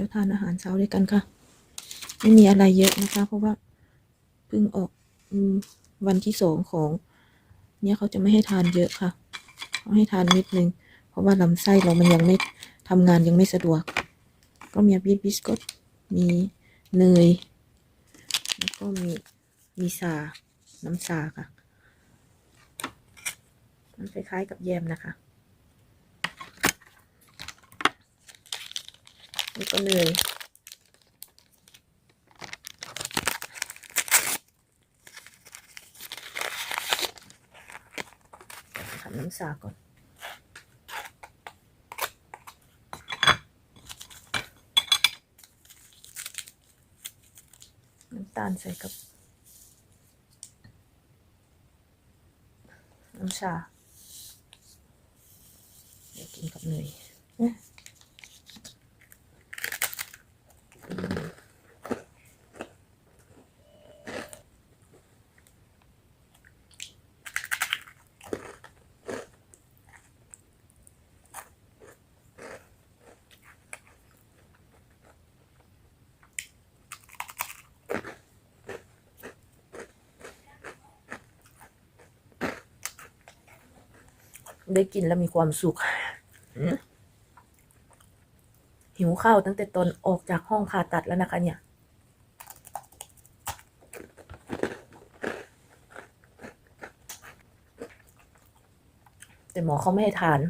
ดี๋ยวทานอาหารเช้าด้วยกันค่ะ ไม่มีอะไรเยอะนะคะ เพราะว่าเพิ่งออกอวันที่สองของ เนี่ยเขาจะไม่ให้ทานเยอะค่ะเขาให้ทานนิดนึง เพราะว่าลำไส้เรามันยังไม่ทำงานยังไม่สะดวก ก็มีบิสบิสกตมีเนย แล้วก็มีมีซาน้ำซาค่ะ มันคล้ายๆกับแยมนะคะ นี่ก็เนยทำน้ำซาก่อนน้ำตาลใส่กับ น้ำชา เดี๋ยวกินกับเนยเอ๊ะ ได้กินแล้วมีความสุขอืมหิวข้าวตั้งแต่ตอนออกจากห้องผ่าตัดแล้วนะคะเนี่ย แต่หมอเขาไม่ให้ทาน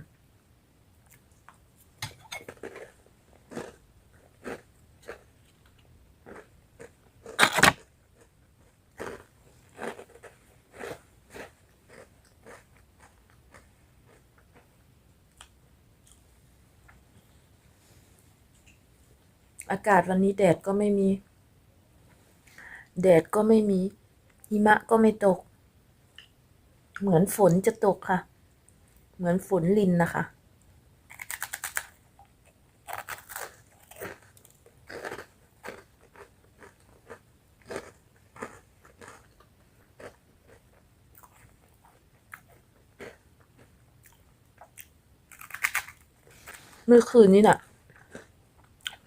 อากาศวันนี้แดดก็ไม่มี แดดก็ไม่มี หิมะก็ไม่ตก เหมือนฝนจะตกค่ะ เหมือนฝนลินนะคะ เมื่อคืนนี้น่ะ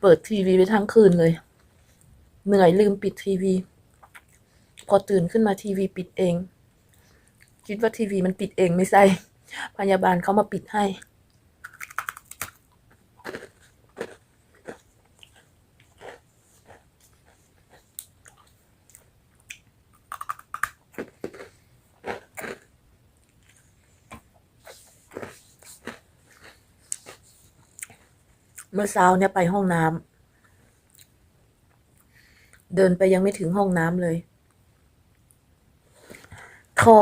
เปิดทีวีไปทั้งคืนเลย เหนื่อยลืมปิดทีวี พอตื่นขึ้นมาทีวีปิดเอง คิดว่าทีวีมันปิดเองไม่ใช่พยาบาลเขามาปิดให้ เมื่อเช้าเนี่ยไปห้องน้ำเดินไปยังไม่ถึงห้องน้ำเลยท่อ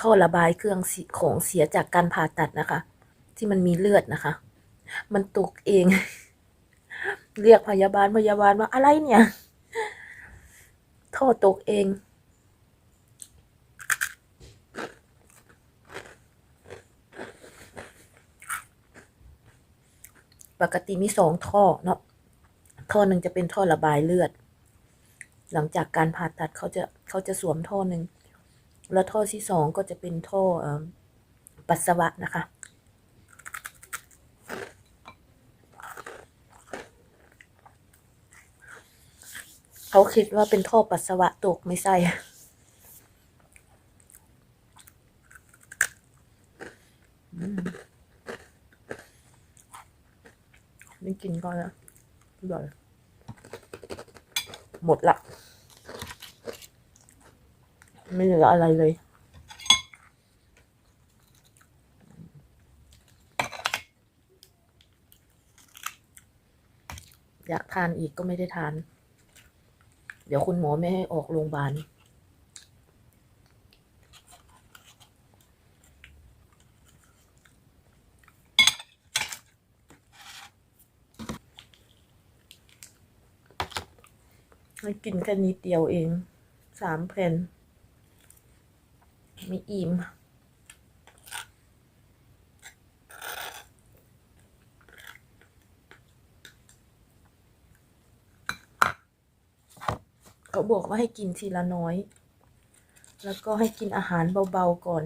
ท่อระบายเครื่องของเสียจากการผ่าตัดนะคะ ที่มันมีเลือดนะคะ มันตกเอง เรียกพยาบาลพยาบาลว่าอะไรเนี่ย ท่อตกเอง ปกติมีสองท่อเนาะท่อหนึ่งจะเป็นท่อระบายเลือด หลังจากการผ่าตัดเขาจะเขาจะสวมท่อหนึ่งแล้วท่อที่สองก็จะเป็นท่ออปัสสาวะนะคะเขาคิดว่าเป็นท่อปัสสาวะตกไม่ใช่อืมไม่ กินก่อนนะอร่อยหมดละ ไม่เหลืออะไรเลยอยากทานอีกก็ไม่ได้ทาน เดี๋ยวคุณหมอไม่ให้ออกโรงพยาบาล ให้กินแค่นิดเดียวเอง สามแผ่น ไม่อิ่มเขาบอกว่าให้กินทีละน้อย แล้วก็ให้กินอาหารเบาๆก่อน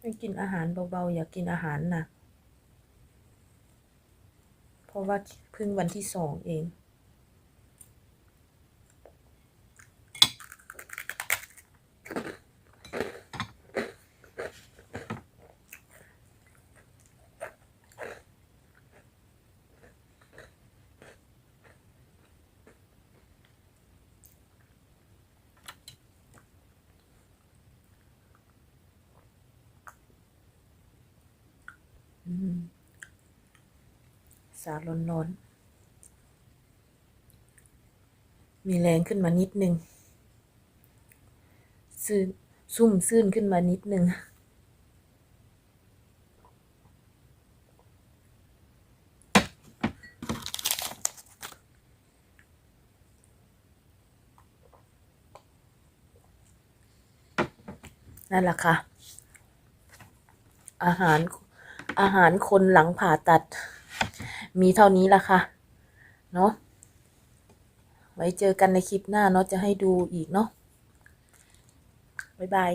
ให้กินอาหารเบาๆ อย่ากกินอาหารหนัก เพราะว่าเพิ่งวันที่สองเอง อืม สาร้อนร้นๆ มีแรงขึ้นมานิดนึงซื่นซุ่มซื่นขึ้นมานิดนึง นั่นแหละค่ะ อาหารอาหารคนหลังผ่าตัด มีเท่านี้ละค่ะ เนาะไว้เจอกันในคลิปหน้าเนาะจะให้ดูอีกเนาะบ๊ายบาย